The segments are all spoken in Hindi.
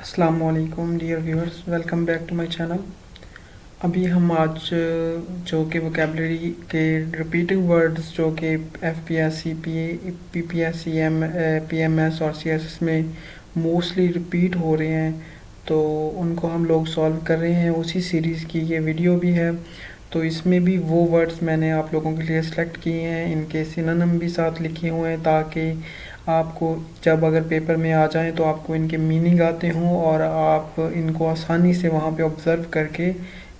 अस्सलाम वालेकुम dear viewers welcome back to my channel अभी हम आज अ, जो कि वोकेबलरी के रिपीटिंग वर्ड्स जो कि F P S C P P P S C M P M S और सी एस एस में मोस्टली रिपीट हो रहे हैं तो उनको हम लोग सॉल्व कर रहे हैं उसी सीरीज़ की, ये वीडियो भी है। तो इसमें भी वो वर्ड्स मैंने आप लोगों के लिए सेलेक्ट किए हैं। इनके सिनोनिम भी साथ लिखे हुए हैं ताकि आपको जब अगर पेपर में आ जाएँ तो आपको इनके मीनिंग आते हों और आप इनको आसानी से वहाँ पे ऑब्ज़र्व करके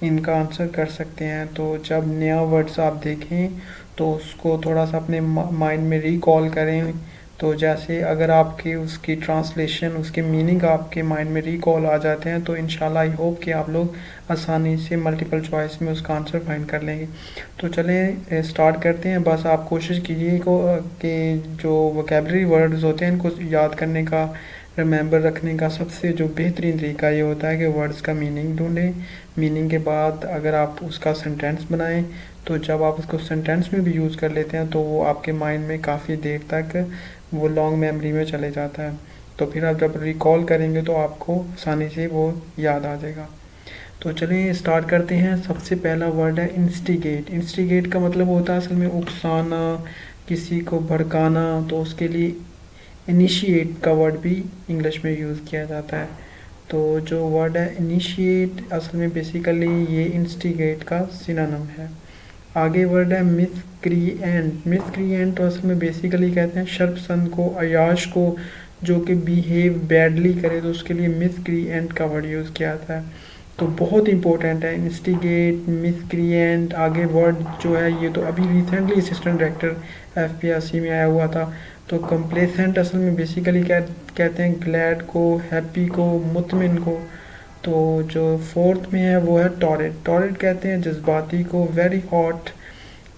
इनका आंसर कर सकते हैं। तो जब नया वर्ड्स आप देखें तो उसको थोड़ा सा अपने माइंड में रिकॉल करें। तो जैसे अगर आपकी उसकी ट्रांसलेशन उसके मीनिंग आपके माइंड में रिकॉल आ जाते हैं तो इंशाल्लाह आई होप कि आप लोग आसानी से मल्टीपल चॉइस में उसका आंसर फाइंड कर लेंगे। तो चलें स्टार्ट करते हैं। बस आप कोशिश कीजिए को कि जो वोकेबलरी वर्ड्स होते हैं, इनको याद करने का रिमेंबर रखने का सबसे जो बेहतरीन तरीका ये होता है कि वर्ड्स का मीनिंग ढूंढें। मीनिंग के बाद अगर आप उसका सेंटेंस बनाएँ तो जब आप उसको सेंटेंस में भी यूज़ कर लेते हैं तो वो आपके माइंड में काफ़ी देर तक वो लॉन्ग मेमोरी में चले जाता है। तो फिर आप जब रिकॉल करेंगे तो आपको आसानी से वो याद आ जाएगा। तो चलिए स्टार्ट करते हैं। सबसे पहला वर्ड है इंस्टिगेट इंस्टिगेट का मतलब होता है असल में उकसाना, किसी को भड़काना। तो उसके लिए इनिशिएट का वर्ड भी इंग्लिश में यूज़ किया जाता है। तो जो वर्ड है इनिशिएट असल में बेसिकली ये इंस्टिगेट का सिनोनिम है। आगे वर्ड है मिसक्रिएंट मिसक्रिएंट तो में बेसिकली कहते हैं शर्पसंद को, अयाश को, जो कि बिहेव बैडली करे तो उसके लिए मिसक्रिएंट का वर्ड यूज़ किया जाता है। तो बहुत इंपॉर्टेंट है इंस्टिगेट मिसक्रिएंट आगे वर्ड जो है, ये तो अभी recently assistant director F P S C में आया हुआ था। तो कंप्लेसेंट असल में बेसिकली क्या कहते हैं ग्लैड को हैप्पी को, मुतमिन को। तो जो फोर्थ में है, वो है टॉरेट। टॉरेट कहते हैं जज्बाती को वेरी हॉट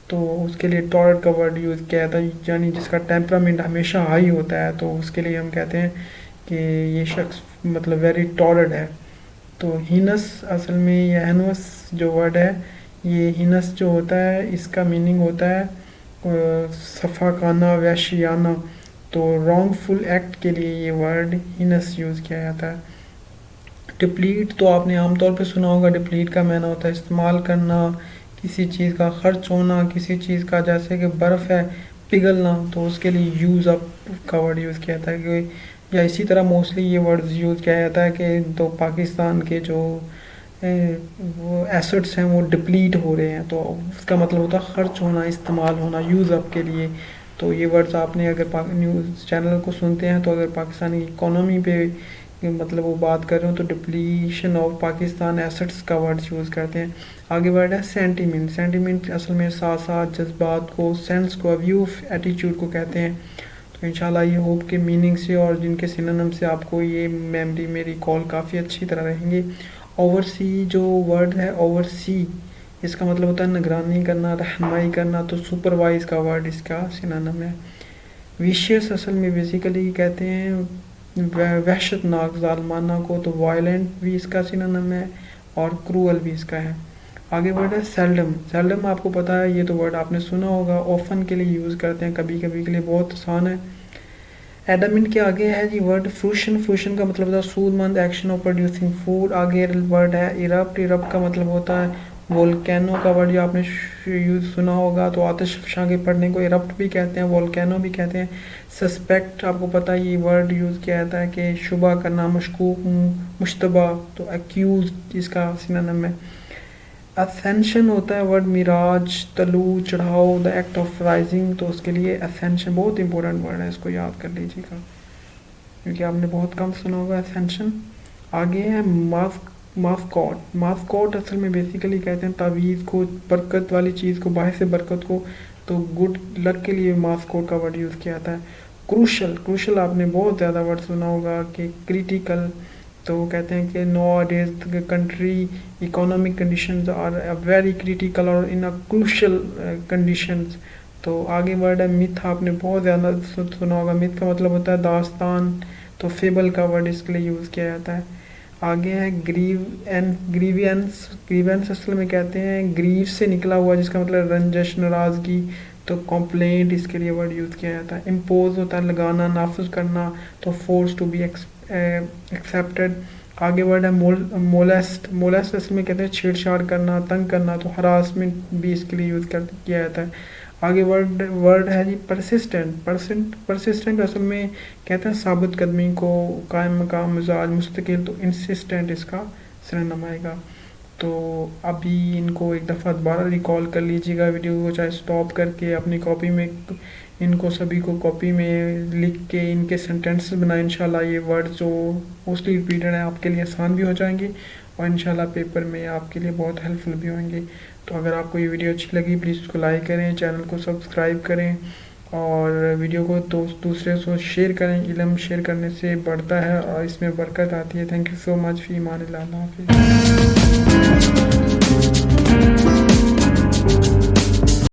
तो उसके लिए टॉरेट का वर्ड यूज़ किया जाता है, यानी जिसका टेम्परामेंट हमेशा हाई होता है तो उसके लिए हम कहते हैं कि ये शख्स मतलब वेरी टॉरेट है। तो हिनस, असल में यह एनवस जो वर्ड है, ये हिनस जो होता है, इसका मीनिंग होता है सफ़ाकाना वैशियाना। तो रॉन्गफुल एक्ट के लिए ये वर्ड हिनस यूज़ किया जाता है। डिप्लीट तो आपने आमतौर पे सुना होगा, डिप्लीट का मैंने होता है इस्तेमाल करना, किसी चीज़ का खर्च होना, किसी चीज़ का जैसे कि बर्फ़ है, पिघलना तो उसके लिए यूज़ अप का वर्ड यूज़ किया जाता है कि या इसी तरह मोस्टली ये वर्ड यूज़ किया जाता है कि तो पाकिस्तान के जो वो एसेट्स हैं, वो डिप्लीट हो रहे हैं तो उसका मतलब होता है खर्च होना, इस्तेमाल होना यूज़ अप के लिए। तो ये वर्ड्स आपने अगर न्यूज़ चैनल को सुनते हैं तो अगर पाकिस्तानी इकोनॉमी पे मतलब वो बात कर रहे हो तो डिप्लीशन ऑफ़ पाकिस्तान एसेट्स का वर्ड यूज़ करते हैं। आगे वर्ड है सेंटीमेंट सेंटीमेंट असल में साथ साथ जज्बात को सेंस को व्यू एटीट्यूड को कहते हैं। तो इंशाल्लाह ये होप के मीनिंग से और जिनके सिनोनिम से आपको ये मेमरी में रिकॉल काफ़ी अच्छी तरह रहेंगे। ओवरसी जो वर्ड है ओवरसी इसका मतलब होता है निगरानी करना, रहनमाई करना तो सुपरवाइज का वर्ड इसका सिनोनिम है। विशियस असल में बेसिकली कहते हैं वहशतनाक जालमाना को तो वायलेंट भी इसका सिनोनिम है और क्रूअल भी इसका है। आगे वर्ड है सेल्डम सेल्डम आपको पता है, ये तो वर्ड आपने सुना होगा ऑफन के लिए यूज़ करते हैं कभी कभी के लिए बहुत आसान है। एडामिन के आगे है जी वर्ड फ्रूशन फ्रूशन का मतलब होता है सूदमंद एक्शन ऑफ़ प्रोड्यूसिंग फ़ूड आगे वर्ड है इरप्ट इरप्ट का मतलब होता है वोल्केनो का वर्ड जो आपने यूज़ सुना होगा तो आतिश के पढ़ने को इरप्ट भी कहते हैं वोल्केनो भी कहते हैं। सस्पेक्ट आपको पता है ये वर्ड यूज़ किया जाता है कि शुबा करना मशकूक मुशतबा तो एक्यूज इसका सिनोनिम है। असेंशन होता है वर्ड मिराज तलू चढ़ाओ द एक्ट ऑफ़ राइजिंग तो उसके लिए असेंशन बहुत इंपॉर्टेंट वर्ड है, इसको याद कर लीजिएगा। क्योंकि आपने बहुत कम सुना होगा असेंशन आगे है मास्क मास्कॉट मास्कॉट असल में बेसिकली कहते हैं तावीज़ को, बरकत वाली चीज़ को, बाहर से बरकत को तो गुड लक के लिए मास्कॉट का वर्ड यूज़ किया जाता है क्रूशल क्रूशल आपने बहुत ज़्यादा वर्ड सुना होगा कि क्रिटिकल तो कहते हैं कि nowadays country economic condition are very critical और इन अ क्रूशल कंडीशंस तो आगे वर्ड है मिथ आपने बहुत ज़्यादा सुना होगा। मिथ का मतलब होता है दास्तान तो फेबल का वर्ड इसके लिए यूज़ किया जाता है। आगे है, ग्रीव एंड ग्रीवियंस ग्रीवेंस असल में कहते हैं, ग्रीव से निकला हुआ, जिसका मतलब रंजश नाराज़गी तो कंप्लेंट इसके लिए वर्ड यूज़ किया जाता है। इम्पोज होता है, लगाना नाफज करना तो फोर्स टू बी एक्सेप्टेड आगे वर्ड है मोल मोलेस्ट मोलेस्ट असल में कहते हैं, छेड़छाड़ करना, तंग करना तो हरासमेंट भी इसके लिए यूज़ कर, किया जाता है। आगे वर्ड वर्ड है जी परसिस्टेंट परसेंट परसिस्टेंट असल में कहते हैं साबित कदमी को कायम मकाम, मिजाज, मुस्तकिल तो इंसिस्टेंट इसका सरनम आएगा। तो अभी इनको एक दफ़ा दोबारा रिकॉल कर लीजिएगा वीडियो को, चाहे स्टॉप करके अपनी कॉपी में इनको सभी को कॉपी में लिख के इनके सेंटेंसेस बनाए, इंशाल्लाह ये वर्ड जो मोस्टली रिपीटेड हैं, आपके लिए आसान भी हो जाएँगे और इंशाल्लाह पेपर में आपके लिए बहुत हेल्पफुल भी होंगे। तो अगर आपको ये वीडियो अच्छी लगी प्लीज़ उसको लाइक करें चैनल को सब्सक्राइब करें और वीडियो को दोस्त दूसरे से शेयर करें। इलम शेयर करने से बढ़ता है और इसमें बरकत आती है। थैंक यू सो मच फ़ी मान हाफिज़